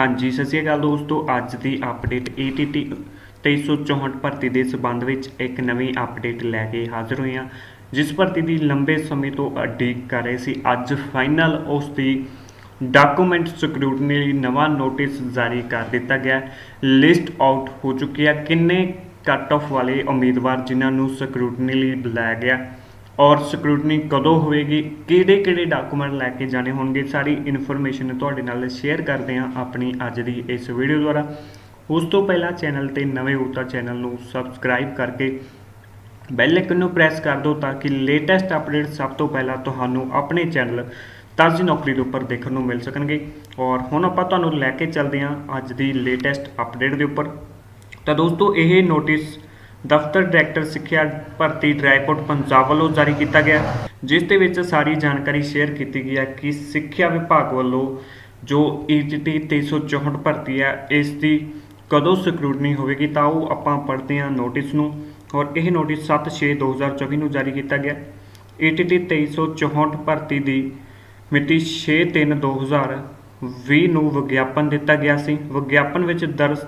ਹਾਂਜੀ, ਸਤਿ ਸ਼੍ਰੀ ਅਕਾਲ ਦੋਸਤੋ। ਅੱਜ ਦੀ ਅਪਡੇਟ ATT 2364 ਭਰਤੀ ਦੇ ਸਬੰਧ ਵਿੱਚ ਇੱਕ ਨਵੀਂ ਅਪਡੇਟ ਲੈ ਕੇ ਹਾਜ਼ਰ ਹੋਏ ਹਾਂ, ਜਿਸ ਭਰਤੀ ਦੀ ਲੰਬੇ ਸਮੇਂ ਤੋਂ ਉਡੀਕ ਕਰ ਰਹੇ ਸੀ। ਅੱਜ ਫਾਈਨਲ ਉਸ ਦੀ ਡਾਕੂਮੈਂਟ ਸਕਰੂਟਨੀ ਲਈ ਨਵਾਂ ਨੋਟਿਸ ਜਾਰੀ ਕਰ ਦਿੱਤਾ ਗਿਆ। ਲਿਸਟ ਆਊਟ ਹੋ ਚੁੱਕੀ ਹੈ। ਕਿੰਨੇ ਕੱਟ ਆਫ ਵਾਲੇ ਉਮੀਦਵਾਰ ਜਿਨ੍ਹਾਂ ਨੂੰ ਸਕਰੂਟਨੀ ਲਈ ਬੁਲਾਇਆ ਗਿਆ? ਔਰ ਸਕਰੂਟਨੀ ਕਦੋਂ ਹੋਵੇਗੀ? ਕਿਹੜੇ ਕਿਹੜੇ ਡਾਕੂਮੈਂਟ ਲੈ ਕੇ ਜਾਣੇ ਹੋਣਗੇ? ਸਾਰੀ ਇਨਫੋਰਮੇਸ਼ਨ ਤੁਹਾਡੇ ਨਾਲ ਸ਼ੇਅਰ ਕਰਦੇ ਹਾਂ ਆਪਣੀ ਅੱਜ ਦੀ ਇਸ ਵੀਡੀਓ ਦੁਆਰਾ। ਉਸ ਤੋਂ ਪਹਿਲਾਂ ਚੈਨਲ ਤੇ ਨਵੇਂ ਹੋ ਤਾਂ ਚੈਨਲ ਨੂੰ ਸਬਸਕ੍ਰਾਈਬ ਕਰਕੇ ਬੈਲ ਆਈਕਨ ਨੂੰ ਪ੍ਰੈਸ ਕਰ ਦਿਓ ਤਾਂ ਕਿ ਲੇਟੈਸਟ ਅਪਡੇਟ ਸਭ ਤੋਂ ਪਹਿਲਾਂ ਤੁਹਾਨੂੰ ਆਪਣੇ ਚੈਨਲ ਤਾਜ਼ੀ ਨੌਕਰੀ ਦੇ ਉੱਪਰ ਦੇਖਣ ਨੂੰ ਮਿਲ ਸਕਣਗੇ। ਔਰ ਹੁਣ ਆਪਾਂ ਤੁਹਾਨੂੰ ਲੈ ਕੇ ਚੱਲਦੇ ਹਾਂ ਅੱਜ ਦੀ ਲੇਟੈਸਟ ਅਪਡੇਟ ਦੇ ਉੱਪਰ। ਤਾਂ ਦੋਸਤੋ, ਇਹ ਨੋਟਿਸ ਦਫ਼ਤਰ ਡਾਇਰੈਕਟਰ ਸਿੱਖਿਆ ਭਰਤੀ ਡਰਾਈਪੋਰਟ ਪੰਜਾਬ ਵੱਲੋਂ ਜਾਰੀ ਕੀਤਾ ਗਿਆ, ਜਿਸ ਦੇ ਵਿੱਚ ਸਾਰੀ ਜਾਣਕਾਰੀ ਸ਼ੇਅਰ ਕੀਤੀ ਗਈ ਹੈ ਕਿ ਸਿੱਖਿਆ ਵਿਭਾਗ ਵੱਲੋਂ ਜੋ ETT 364 ਭਰਤੀ ਹੈ, ਇਸ ਦੀ ਕਦੋਂ ਸਕਰੂਟਨੀ ਹੋਵੇਗੀ ਤਾਂ ਉਹ ਆਪਾਂ ਪੜ੍ਹਦੇ ਹਾਂ ਨੋਟਿਸ ਨੂੰ। ਔਰ ਇਹ ਨੋਟਿਸ 7/6/2024 ਨੂੰ ਜਾਰੀ ਕੀਤਾ ਗਿਆ। ETT 2364 ਭਰਤੀ ਦੀ ਮਿਤੀ 6/3/2020 ਨੂੰ ਵਿਗਿਆਪਨ ਦਿੱਤਾ ਗਿਆ ਸੀ। ਵਿਗਿਆਪਨ ਵਿੱਚ ਦਰਜ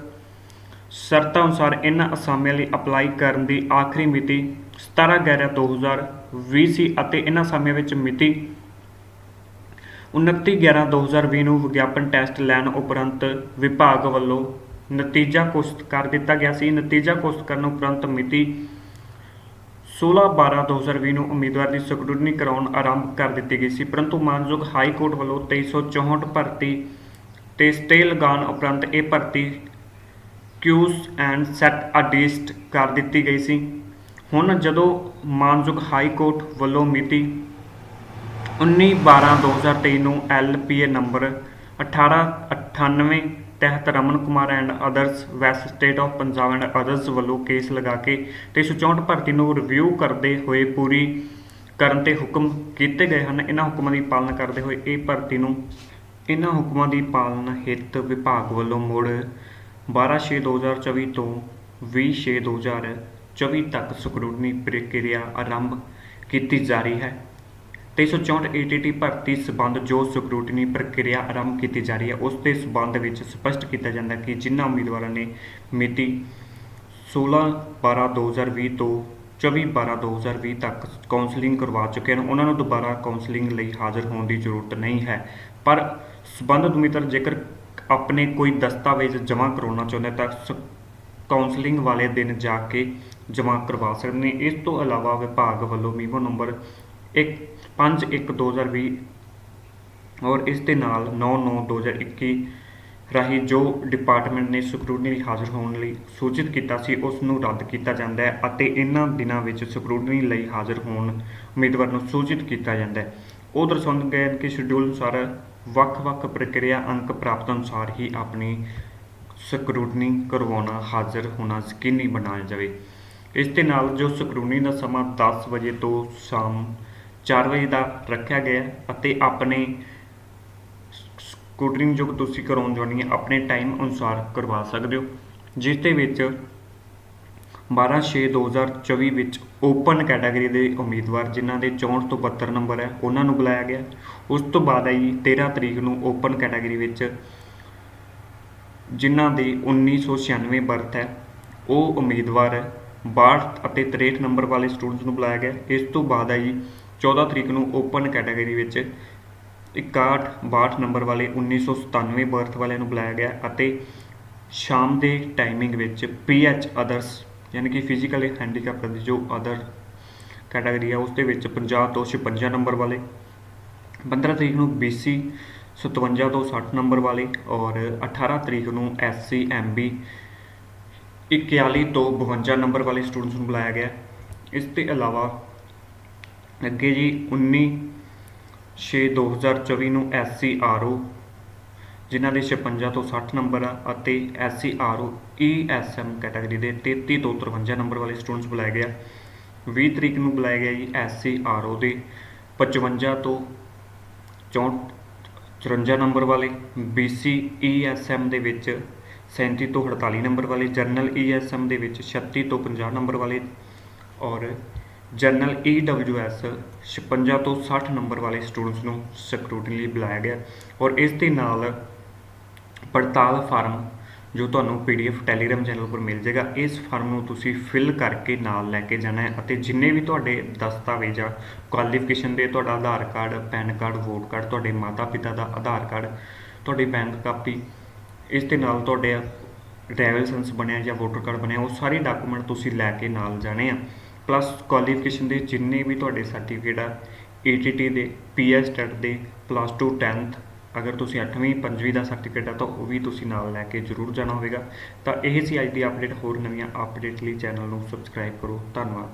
ਸ਼ਰਤਾਂ ਅਨੁਸਾਰ ਇਹਨਾਂ ਅਸਾਮੀਆਂ ਲਈ ਅਪਲਾਈ ਕਰਨ ਦੀ ਆਖਰੀ ਮਿਤੀ 17/11/2020 ਸੀ ਅਤੇ ਇਹਨਾਂ ਅਸਾਮੀਆਂ ਵਿੱਚ ਮਿਤੀ 29/11/2020 ਨੂੰ ਵਿਗਿਆਪਨ ਟੈਸਟ ਲੈਣ ਉਪਰੰਤ ਵਿਭਾਗ ਵੱਲੋਂ ਨਤੀਜਾ ਘੋਸ਼ਿਤ ਕਰ ਦਿੱਤਾ ਗਿਆ ਸੀ। ਨਤੀਜਾ ਘੋਸ਼ਿਤ ਕਰਨ ਉਪਰੰਤ ਮਿਤੀ 16/12/2020 ਨੂੰ ਉਮੀਦਵਾਰ ਦੀ ਸਕਰੂਟਨੀ ਕਰਾਉਣ ਆਰੰਭ ਕਰ ਦਿੱਤੀ ਗਈ ਸੀ। ਪਰੰਤੂ ਮਾਨਯੋਗ ਹਾਈ ਕੋਰਟ ਵੱਲੋਂ 2364 ਭਰਤੀ ਤੇ ਸਟੇ ਲਗਾਉਣ ਉਪਰੰਤ ਇਹ ਭਰਤੀ ਕਿਊਸ ਐਂਡ ਸੈਟ ਅਡਿਸਟ ਕਰ ਦਿੱਤੀ ਗਈ ਸੀ। ਹੁਣ ਜਦੋਂ ਮਾਨਯੋਗ ਹਾਈ ਕੋਰਟ ਵੱਲੋਂ ਮਿਤੀ 19/12/2023 ਨੂੰ ਐਲਪੀਏ ਨੰਬਰ 1898 ਤਹਿਤ Raman Kumar and others West state of Punjab and others ਵੱਲੋਂ ਕੇਸ ਲਗਾ ਕੇ 364 ਭਰਤੀ ਨੂੰ ਰਿਵਿਊ ਕਰਦੇ ਹੋਏ ਪੂਰੀ ਕਰਨ ਤੇ ਹੁਕਮ ਕੀਤੇ ਗਏ ਹਨ। ਇਹਨਾਂ ਹੁਕਮਾਂ ਦੀ ਪਾਲਣਾ ਕਰਦੇ ਹੋਏ ਇਹ ਭਰਤੀ ਨੂੰ, ਇਹਨਾਂ ਹੁਕਮਾਂ ਦੀ ਪਾਲਣਾ ਹਿੱਤ ਵਿਭਾਗ ਵੱਲੋਂ ਮੁੜ 12/6/2024 ਤੋਂ 20/6/2024 ਤੱਕ ਸਕਰੂਟਨੀ ਪ੍ਰਕਿਰਿਆ ਆਰੰਭ ਕੀਤੀ ਜਾ ਰਹੀ ਹੈ 364 ATT ਭਰਤੀ ਸਬੰਧ ਜੋ ਸਕਰੂਟਨੀ ਪ੍ਰਕਿਰਿਆ ਆਰੰਭ ਕੀਤੀ ਜਾ ਰਹੀ ਹੈ, ਉਸ ਦੇ ਸਬੰਧ ਵਿੱਚ ਸਪਸ਼ਟ ਕੀਤਾ ਜਾਂਦਾ ਕਿ ਜਿਨ੍ਹਾਂ ਉਮੀਦਵਾਰਾਂ ਨੇ ਮਿਤੀ 16/12/2020 ਤੋਂ 24/12/2020 ਤੱਕ ਕਾਉਂਸਲਿੰਗ ਕਰਵਾ ਚੁੱਕੇ ਹਨ। ਉਹਨਾਂ ਨੂੰ ਦੁਬਾਰਾ ਕਾਉਂਸਲਿੰਗ ਲਈ ਹਾਜ਼ਰ ਹੋਣ ਦੀ ਜ਼ਰੂਰਤ ਨਹੀਂ ਹੈ। ਪਰ ਸਬੰਧਤ ਉਮੀਦਵਾਰ ਜੇਕਰ ਆਪਣੇ ਕੋਈ ਦਸਤਾਵੇਜ਼ ਜਮ੍ਹਾਂ ਕਰਵਾਉਣਾ ਚਾਹੁੰਦੇ ਤਾਂ ਸ- ਕਾਉਂਸਲਿੰਗ ਵਾਲੇ ਦਿਨ ਜਾ ਕੇ ਜਮ੍ਹਾਂ ਕਰਵਾ ਸਕਦੇ ਨੇ। ਇਸ ਤੋਂ ਇਲਾਵਾ ਵਿਭਾਗ ਵੱਲੋਂ ਮੀਮੋ ਨੰਬਰ 1 5/1/2020 ਔਰ ਇਸ ਦੇ ਨਾਲ 9/9/2021 ਰਾਹੀਂ ਜੋ ਡਿਪਾਰਟਮੈਂਟ ਨੇ ਸਕਰੂਟਨੀ ਲਈ ਹਾਜ਼ਰ ਹੋਣ ਲਈ ਸੂਚਿਤ ਕੀਤਾ ਸੀ, ਉਸ ਨੂੰ ਰੱਦ ਕੀਤਾ ਜਾਂਦਾ ਹੈ ਅਤੇ ਇਹਨਾਂ ਦਿਨਾਂ ਵਿੱਚ ਸਕਰੂਟਨੀ ਲਈ ਹਾਜ਼ਰ ਹੋਣ ਉਮੀਦਵਾਰ ਨੂੰ ਸੂਚਿਤ ਕੀਤਾ ਜਾਂਦਾ ਹੈ। ਉਹ ਦਰਸਾਉਂਦੇ ਗਏ ਹਨ ਕਿ ਸ਼ਡਿਊਲ ਅਨੁਸਾਰ ਵੱਖ-ਵੱਖ ਪ੍ਰਕਿਰਿਆ ਅੰਕ ਪ੍ਰਾਪਤ ਅਨੁਸਾਰ ਹੀ ਆਪਣੀ ਸਕਰੂਟਨੀ ਕਰਵਾਉਣਾ ਹਾਜ਼ਰ ਹੋਣਾ ਯਕੀਨੀ ਬਣਾਇਆ ਜਾਵੇ। ਇਸ ਦੇ ਨਾਲ ਜੋ ਸਕਰੂਟਨੀ ਦਾ ਸਮਾਂ 10 ਵਜੇ ਤੋਂ ਸ਼ਾਮ 4 ਵਜੇ ਦਾ ਰੱਖਿਆ ਗਿਆ ਅਤੇ ਆਪਣੇ ਸਕੂਟਰਿੰਗ ਜੋ ਤੁਸੀਂ ਕਰਾਉਣ ਜਾਣੀ ਹੈ, ਆਪਣੇ ਟਾਈਮ ਅਨੁਸਾਰ ਕਰਵਾ ਸਕਦੇ ਹੋ, ਜਿਸ ਦੇ ਵਿੱਚ 12/6/2024 ਵਿੱਚ ਓਪਨ ਕੈਟਾਗਰੀ ਦੇ ਉਮੀਦਵਾਰ, ਜਿਨ੍ਹਾਂ ਦੇ 64 ਤੋਂ 72 ਨੰਬਰ ਹੈ, ਉਹਨਾਂ ਨੂੰ ਬੁਲਾਇਆ ਗਿਆ। ਉਸ ਤੋਂ ਬਾਅਦ ਆਈ 13 ਤਰੀਕ ਨੂੰ ਓਪਨ ਕੈਟਾਗਰੀ ਵਿੱਚ, ਜਿਨ੍ਹਾਂ ਦੀ 1996 ਬਰਥ ਹੈ। ਉਹ ਉਮੀਦਵਾਰ 62 ਅਤੇ 63 ਨੰਬਰ ਵਾਲੇ ਸਟੂਡੈਂਟਸ ਨੂੰ ਬੁਲਾਇਆ ਗਿਆ। ਇਸ ਤੋਂ ਬਾਅਦ ਆਈ 14 ਤਰੀਕ ਨੂੰ ਓਪਨ ਕੈਟਾਗਰੀ ਵਿੱਚ 61 62 ਨੰਬਰ ਵਾਲੇ 1997 ਬਰਥ ਵਾਲਿਆਂ ਨੂੰ ਬੁਲਾਇਆ ਗਿਆ ਅਤੇ ਸ਼ਾਮ ਦੇ ਟਾਈਮਿੰਗ ਵਿੱਚ ਪੀਐਚ ਅਦਰਸ ਯਾਨੀ ਕਿ ਫਿਜ਼ੀਕਲੀ ਹੈਂਡੀਕੈਪਟ ਦੀ ਜੋ ਅਦਰ ਕੈਟਾਗਰੀ ਹੈ ਉਸ ਦੇ ਵਿੱਚ 50 ਤੋਂ 56 ਨੰਬਰ ਵਾਲੇ 15 ਤਰੀਕ ਨੂੰ BC 57 ਤੋਂ 60 ਨੰਬਰ ਵਾਲੇ ਔਰ 18 ਤਰੀਕ ਨੂੰ SC MB 41 ਤੋਂ 52 ਨੰਬਰ ਵਾਲੇ ਸਟੂਡੈਂਟਸ ਨੂੰ ਬੁਲਾਇਆ ਗਿਆ। ਇਸ ਤੋਂ ਇਲਾਵਾ ਅੱਗੇ ਜੀ 19 6 2024 ਨੂੰ SC RO ਜਿਨ੍ਹਾਂ ਦੇ 56 ਤੋਂ 60 ਨੰਬਰ ਆ ਅਤੇ SC RO ESM ਕੈਟਾਗਰੀ ਦੇ 33 ਤੋਂ 53 ਨੰਬਰ ਵਾਲੇ ਸਟੂਡੈਂਟਸ ਬੁਲਾਏ ਗਿਆ 20 ਤਰੀਕ ਨੂੰ ਬੁਲਾਇਆ ਗਿਆ ਜੀ SC RO ਦੇ। 55 ਤੋਂ 64 54 ਨੰਬਰ ਵਾਲੇ। BC ESM ਦੇ ਵਿੱਚ 37 ਤੋਂ 48 ਨੰਬਰ ਵਾਲੇ। ਜਰਨਲ ESM ਦੇ ਵਿੱਚ 36 ਤੋਂ 50 ਨੰਬਰ ਵਾਲੇ। ਔਰ ਜਨਰਲ EWS 56 ਤੋਂ 60 ਨੰਬਰ ਵਾਲੇ ਸਟੂਡੈਂਟਸ ਨੂੰ ਸਕਰੂਟਨੀ ਲਈ ਬੁਲਾਇਆ ਗਿਆ। ਔਰ ਇਸ ਦੇ ਨਾਲ ਪੜਤਾਲ ਫਾਰਮ ਜੋ ਤੁਹਾਨੂੰ ਪੀਡੀਐਫ ਟੈਲੀਗ੍ਰਾਮ ਚੈਨਲ ਉੱਪਰ ਮਿਲ ਜਾਏਗਾ, ਇਸ ਫਾਰਮ ਨੂੰ ਤੁਸੀਂ ਫਿਲ ਕਰਕੇ ਨਾਲ ਲੈ ਕੇ ਜਾਣਾ ਹੈ ਅਤੇ ਜਿੰਨੇ ਵੀ ਤੁਹਾਡੇ ਦਸਤਾਵੇਜ਼ ਆ, ਕੁਆਲੀਫਿਕੇਸ਼ਨ ਦੇ ਤੁਹਾਡਾ Aadhaar card, PAN card, vote card, ਤੁਹਾਡੇ ਮਾਤਾ ਪਿਤਾ ਦਾ ਆਧਾਰ ਕਾਰਡ, ਤੁਹਾਡੀ ਬੈਂਕ ਕਾਪੀ, ਇਸ ਦੇ ਨਾਲ ਤੁਹਾਡੇ ਡਰਾਈਵਰ ਲਾਇਸੈਂਸ ਬਣਿਆ ਜਾਂ ਵੋਟਰ ਕਾਰਡ ਬਣਿਆ, ਉਹ ਸਾਰੇ ਡਾਕੂਮੈਂਟ ਤੁਸੀਂ ਲੈ ਕੇ ਨਾਲ ਜਾਣੇ ਆ। ਪਲੱਸ ਕੁਆਲੀਫਿਕੇਸ਼ਨ ਦੇ ਜਿੰਨੇ ਵੀ ਤੁਹਾਡੇ ਸਰਟੀਫਿਕੇਟ ਆ ਏਟੀਟੀ ਦੇ ਪੀਐਸ ਟੈਟ ਦੇ, ਪਲੱਸ 2 10th ਅਗਰ ਤੁਸੀਂ 8ਵੀਂ 5ਵੀਂ ਦਾ ਸਰਟੀਫਿਕੇਟ ਆ ਤਾਂ ਉਹ ਵੀ ਤੁਸੀਂ ਨਾਲ ਲੈ ਕੇ ਜ਼ਰੂਰ ਜਾਣਾ ਹੋਵੇਗਾ। ਤਾਂ ਇਹ ਸੀ ਅੱਜ ਦੀ ਅਪਡੇਟ ਹੋਰ ਨਵੀਆਂ ਅਪਡੇਟ ਲਈ ਚੈਨਲ ਨੂੰ ਸਬਸਕ੍ਰਾਈਬ ਕਰੋ। ਧੰਨਵਾਦ।